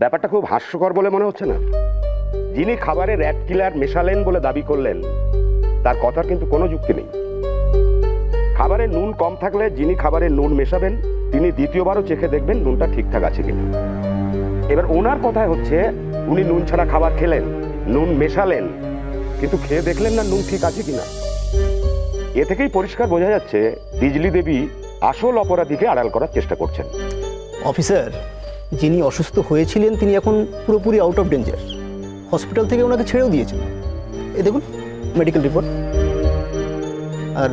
ব্যাপারটা খুব হাস্যকর বলে মনে হচ্ছে না। যিনি খাবারে র্যাট কিলার মেশালেন বলে দাবি করলেন, তার কথার কিন্তু কোনো যুক্তি নেই। খাবারে নুন কম থাকলে যিনি খাবারে নুন মেশাবেন, তিনি দ্বিতীয়বারও চেখে দেখবেন নুনটা ঠিকঠাক আছে কিনা। এবার ওনার কথায় হচ্ছে, উনি নুন ছাড়া খাবার খেলেন, নুন মেশালেন, কিন্তু খেয়ে দেখলেন না নুন ঠিক আছে কিনা। এ থেকেই পরিষ্কার বোঝা যাচ্ছে, বিজলি দেবী আসল অপরাধীকে আড়াল করার চেষ্টা করছেন। অফিসার যিনি অসুস্থ হয়েছিলেন তিনি এখন পুরোপুরি আউট অফ ডেঞ্জার হসপিটাল থেকে ওনাকে ছেড়েও দিয়েছেন। এ দেখুন মেডিকেল রিপোর্ট আর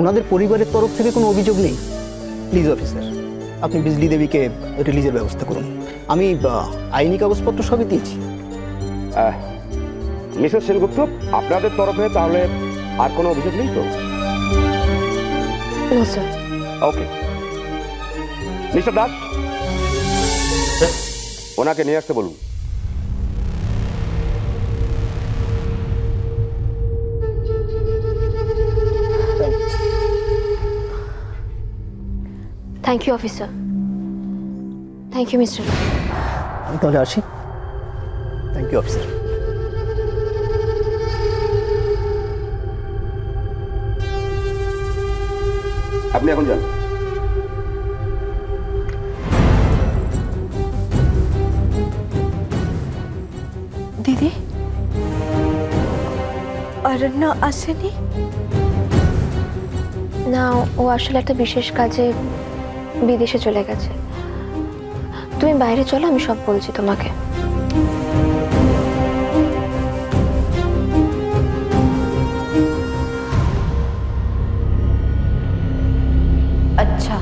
ওনাদের পরিবারের তরফ থেকে কোনো অভিযোগ নেই। প্লিজ অফিসার আপনি বিজলি দেবীকে রিলিজের ব্যবস্থা করুন। আমি আইনি কাগজপত্র সবই দিয়েছি। মিসেস সেনগুপ্ত আপনাদের তরফে তাহলে আর কোনো অভিযোগ নেই তো? Okay mister Das? ওনাকে নিয়ে আসতে বলুন। Thank you officer thank you mister আমি তাহলে আসি। থ্যাংক ইউ অফিসার আপনি এখন যান। অরণ্য আসেনি না ও আসলে একটা বিশেষ কাজে বিদেশে চলে গেছে তুমি বাইরে চলো আমি সব বলছি তোমাকে अच्छा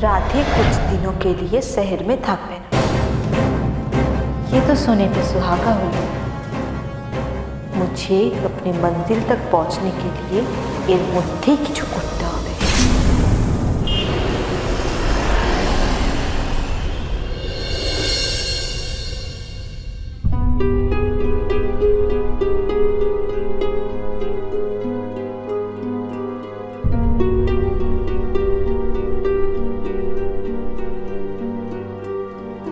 राधे कुछ दिनों के लिए शहर में থাকবে না ये तो सोने पे सुहागा हुआ मुझे अपनी मंजिल तक पहुंचने के लिए এর মধ্যেই কিছু করতে হবে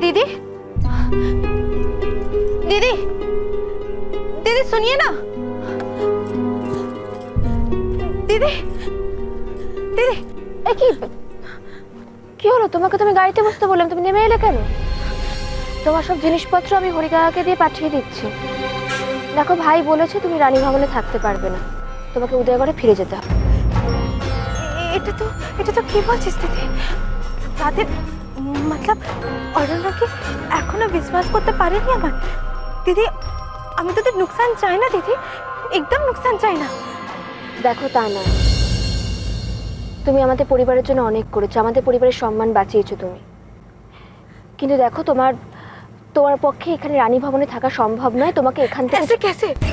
दीदी दीदी दीदी सुनिए ना दीदी दीदी এ কি কি হলো তোমাকে তুমি গাড়িতে বসতে বললাম তুমি নেমে এলে কেন তোমার সব জিনিসপত্র আমি হরিকাকে দিয়ে পাঠিয়ে দিচ্ছি দেখো ভাই বলেছে তুমি রানী ভবনে থাকতে পারবে না তোমাকে উদয়গড়ে ফিরে যেতে হবে এটা তো এটা তো কি বলছিস দিদি তাদের মতলব অরণ্যকে এখনো বিশ্বাস করতে পারেনি আমার দিদি আমি তোদের নুকসান চাই না দিদি একদম নুকসান চাই না দেখো তা না তুমি আমাদের পরিবারের জন্য অনেক করেছো আমাদের পরিবারের সম্মান বাঁচিয়েছো তুমি কিন্তু দেখো তোমার তোমার পক্ষে এখানে রানী ভবনে থাকা সম্ভব নয় তোমাকে এখান থেকে कैसे कैसे